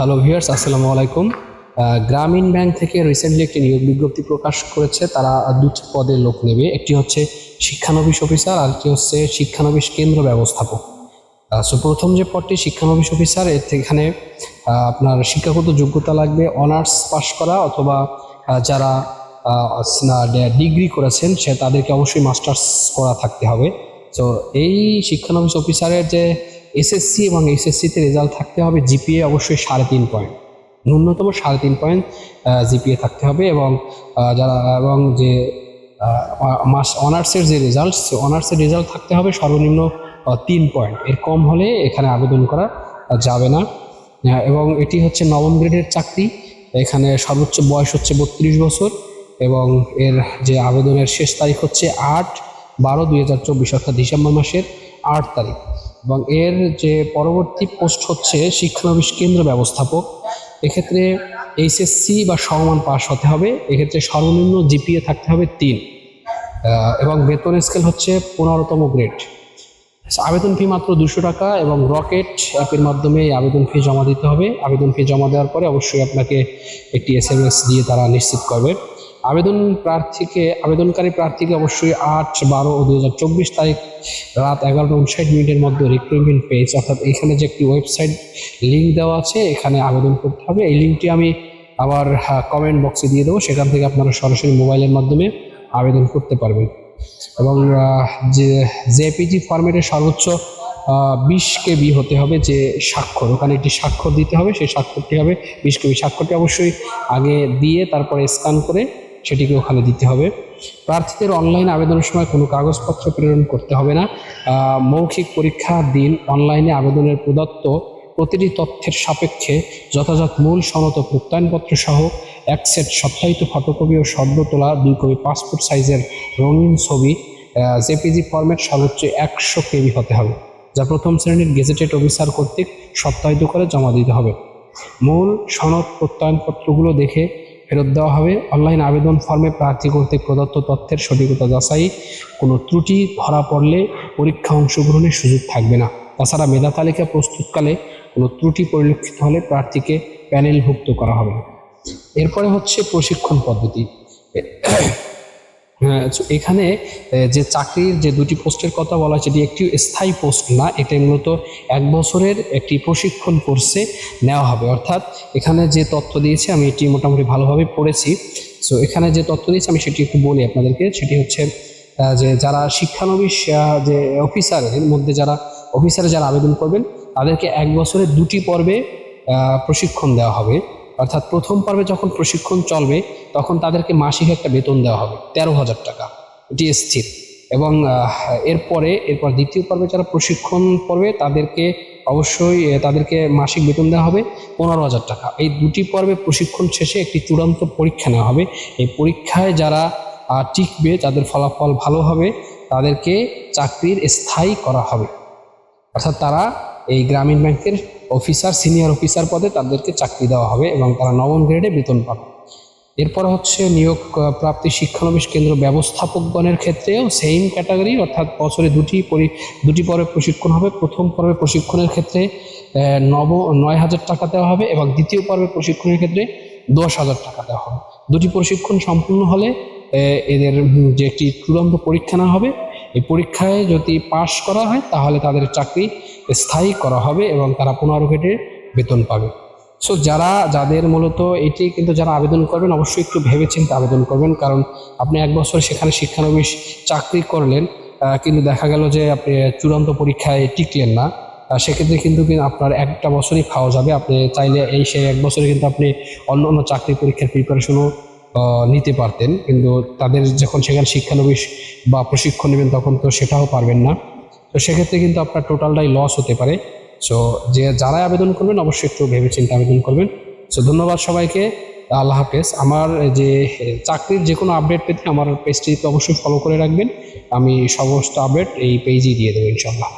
Hello viewers আসসালামু আলাইকুম। গ্রামীণ ব্যাংক থেকে রিসেন্টলি একটি নিয়োগ বিজ্ঞপ্তি প্রকাশ করেছে। তারা দুটি পদে লোক নেবে। একটি হচ্ছে শিক্ষানবিশ অফিসার, আর একটি হচ্ছে শিক্ষানবিশ কেন্দ্র ব্যবস্থাপক। সো প্রথম যে পদটি শিক্ষানবিশ অফিসার, এর এখানে আপনার শিক্ষাগত যোগ্যতা লাগবে অনার্স পাশ করা, অথবা যারা ডিগ্রি করেছেন, সে তাদেরকে অবশ্যই মাস্টার্স করা থাকতে হবে। তো এই শিক্ষানবিশ অফিসারের যে এসএসসি এবং এসএসসিতে রেজাল্ট থাকতে হবে জিপিএ অবশ্যই সাড়ে তিন পয়েন্ট ন্যূনতম সাড়ে তিন পয়েন্ট জিপিএ থাকতে হবে এবং যারা, এবং যে মাস অনার্সের যে রেজাল্ট সে অনার্সের রেজাল্ট থাকতে হবে সর্বনিম্ন তিন পয়েন্ট এর কম হলে এখানে আবেদন করা যাবে না। এবং এটি হচ্ছে নবম গ্রেডের চাকরি। এখানে সর্বোচ্চ বয়স হচ্ছে বত্রিশ বছর এবং এর যে আবেদনের শেষ তারিখ হচ্ছে আট বারো দুই হাজার চব্বিশ, অর্থাৎ ডিসেম্বর মাসের আট তারিখ। এবং এর যে পরবর্তী পোস্ট হচ্ছে শিক্ষানবিশ কেন্দ্র ব্যবস্থাপক, এক্ষেত্রে এইচএসসি বা সমমান পাস হতে হবে। এক্ষেত্রে সর্বনিম্ন জিপিএ থাকতে হবে তিন। এবং বেতন স্কেল হচ্ছে পনেরোতম গ্রেড। আবেদন ফি মাত্র দুশো টাকা এবং রকেট অ্যাপের মাধ্যমে আবেদন ফি জমা দিতে হবে। আবেদন ফি জমা দেওয়ার পরে অবশ্যই আপনাকে একটি এস এম এস দিয়ে তারা নিশ্চিত করবে। আবেদন প্রার্থীকে, আবেদনকারী প্রার্থীকে অবশ্যই আট বারো ও দু হাজার চব্বিশ তারিখ রাত এগারোটা উনষাট মিনিটের মধ্যে রিক্রুটমেন্ট পেজ অর্থাৎ এখানে যে একটি ওয়েবসাইট লিঙ্ক দেওয়া আছে, এখানে আবেদন করতে হবে। এই লিঙ্কটি আমি আবার কমেন্ট বক্সে দিয়ে দেবো। সেখান থেকে আপনারা সরাসরি মোবাইলের মাধ্যমে আবেদন করতে পারবেন। এবং যে জেপিজি ফরম্যাটের সর্বোচ্চ বিশ কেবি হতে হবে যে স্বাক্ষর। ওখানে একটি স্বাক্ষর দিতে হবে। সেই স্বাক্ষরটি হবে বিশ কেবি। স্বাক্ষরটি অবশ্যই আগে দিয়ে, তারপরে স্ক্যান করে সেটিকে ওখানে দিতে হবে। প্রার্থীদের অনলাইন আবেদনের সময় কোনো কাগজপত্র প্রেরণ করতে হবে না। মৌখিক পরীক্ষার দিন অনলাইনে আবেদনের প্রদত্ত প্রতিটি তথ্যের সাপেক্ষে যথাযথ মূল সনত প্রত্যয়নপত্র সহ এক সেট সত্যায়িত ফটোকপি ও সদ্য তোলা, দুই কপি পাসপোর্ট সাইজের রঙিন ছবি জেপিজি ফরম্যাট সর্বোচ্চ একশো কেবি হতে হবে, যা প্রথম শ্রেণির গেজেটেড অফিসার কর্তৃক সত্যায়িত করে জমা দিতে হবে। মূল সনদ প্রত্যয়নপত্রগুলো দেখে ফেরত দেওয়া হবে। অনলাইন আবেদন ফর্মে প্রার্থী কর্তৃক প্রদত্ত তথ্যের সঠিকতা যাচাই, কোনো ত্রুটি ধরা পড়লে পরীক্ষা অংশগ্রহণের সুযোগ থাকবে না। তাছাড়া মেধা তালিকা প্রস্তুতকালে কোনো ত্রুটি পরিলক্ষিত হলে প্রার্থীকে প্যানেলভুক্ত করা হবে। এরপরে হচ্ছে প্রশিক্ষণ পদ্ধতি। এখানে যে চাকরির যে দুটি পোস্টের কথা বলা হয়েছে, এটি একটি স্থায়ী পোস্ট না এটা মূলত এক বছরের একটি প্রশিক্ষণ কোর্সে নেওয়া হবে। অর্থাৎ এখানে যে তথ্য দিয়েছে, আমি এটি মোটামুটি ভালোভাবে পড়েছি। সো এখানে যে তথ্য দিয়েছে, আমি সেটি একটু বলি আপনাদেরকে। সেটি হচ্ছে যে যারা শিক্ষানবিশ যে অফিসারের মধ্যে যারা, অফিসারে যারা আবেদন করবেন, তাদেরকে এক বছরের দুটি পর্বে প্রশিক্ষণ দেওয়া হবে। অর্থাৎ প্রথম পর্বে যখন প্রশিক্ষণ চলবে, তখন তাদেরকে মাসিক একটা বেতন দেওয়া হবে, তেরো হাজার টাকা। এটি স্থির। এবং এরপরে, এরপর দ্বিতীয় পর্বে যারা প্রশিক্ষণ পড়বে তাদেরকে অবশ্যই তাদেরকে মাসিক বেতন দেওয়া হবে পনেরো হাজার টাকা। এই দুটি পর্বে প্রশিক্ষণ শেষে একটি চূড়ান্ত পরীক্ষা নেওয়া হবে। এই পরীক্ষায় যারা টিকবে, যাদের ফলাফল ভালো হবে, তাদেরকে চাকরির স্থায়ী করা হবে। অর্থাৎ তারা এই গ্রামীণ ব্যাংকের অফিসার সিনিয়র অফিসার পদে তাদেরকে চাকরি দেওয়া হবে এবং তারা নবম গ্রেডে বেতন পাবে। এরপর হচ্ছে নিয়োগ প্রাপ্তি শিক্ষানবিশ কেন্দ্র ব্যবস্থাপকগণের ক্ষেত্রেও সেম ক্যাটাগরি অর্থাৎ বছরে দুটি পরি, দুটি পর্বে প্রশিক্ষণ হবে। প্রথম পর্বে প্রশিক্ষণের ক্ষেত্রে নব, নয় হাজার টাকা দেওয়া হবে এবং দ্বিতীয় পর্বে প্রশিক্ষণের ক্ষেত্রে দশ হাজার টাকা দেওয়া হবে। দুটি প্রশিক্ষণ সম্পূর্ণ হলে এদের যে একটি চূড়ান্ত পরীক্ষা না হবে এই পরীক্ষায় যদি পাশ করা হয়, তাহলে তাদের চাকরি স্থায়ী করা হবে এবং তারা পনেরো গ্রেডে বেতন পাবে। সো যারা, যাদের মূলত এটি কিন্তু যারা আবেদন করবেন, অবশ্যই একটু ভেবেচিন্তে আবেদন করবেন। কারণ আপনি এক বছর সেখানে শিক্ষানবিশ চাকরি করলেন কিন্তু দেখা গেল যে আপনি চূড়ান্ত পরীক্ষায় টিকলেন না। সেক্ষেত্রে কিন্তু আপনার একটা বছরই খাওয়া যাবে। আপনি চাইলে এই সেই এক বছরে কিন্তু আপনি অন্য অন্য চাকরি পরীক্ষার প্রিপারেশনও নিতে পারতেন। কিন্তু তাদের যখন সেখানে শিক্ষানবিশ বা প্রশিক্ষণ নেবেন, তখন তো সেটাও পারবেন না। তো সেক্ষেত্রে কিন্তু আপনার টোটালটাই লস হতে পারে। সো যে যারাই আবেদন করবেন, অবশ্যই একটু ভেবেচিন্তে আবেদন করবেন। সো ধন্যবাদ সবাইকে। আল্লাহ হাফেজ। আমার যে চাকরির যে কোনো আপডেট পেতে আমার পেজটিতে অবশ্যই ফলো করে রাখবেন। আমি সমস্ত আপডেট এই পেজেই দিয়ে দেবো ইনশাল্লাহ